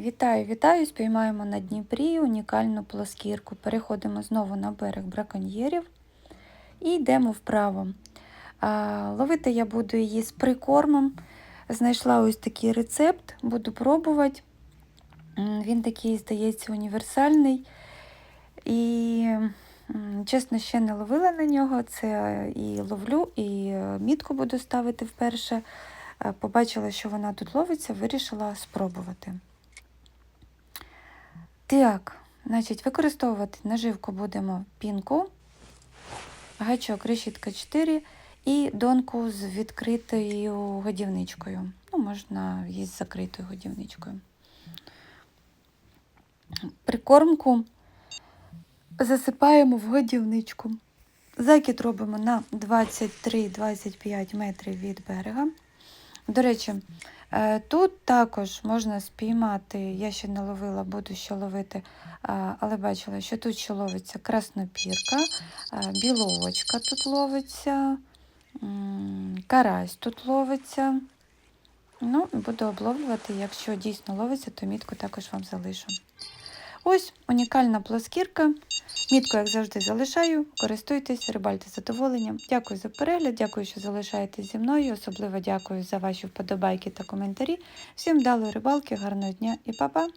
Вітаю, вітаю! Спіймаємо на Дніпрі унікальну плоскірку. Переходимо знову на берег браконьєрів і йдемо вправо. Ловити я буду її з прикормом. Знайшла ось такий рецепт, буду пробувати. Він такий, здається, універсальний. І, чесно, ще не ловила на нього. Це і ловлю, і е, мітку буду ставити вперше. Е, Побачила, що вона тут ловиться, вирішила спробувати. Так, значить, використовувати наживку будемо пінку, гачок решітка 4 і донку з відкритою годівничкою. Ну, можна її з закритою годівничкою. Прикормку засипаємо в годівничку. Закид робимо на 23-25 метрів від берега. До речі, Е, Тут також можна спіймати, я ще не ловила, буду ще ловити, але бачила, що тут ще ловиться краснопірка, біловочка тут ловиться, карась тут ловиться. Ну, буду обловлювати, якщо дійсно ловиться, то мітку також вам залишу. Ось унікальна плоскірка. Мітку, як завжди, залишаю. Користуйтесь, рибальте задоволенням. Дякую за перегляд, дякую, що залишаєтесь зі мною. Особливо дякую за ваші вподобайки та коментарі. Всім вдалої рибалки, гарного дня і па-па!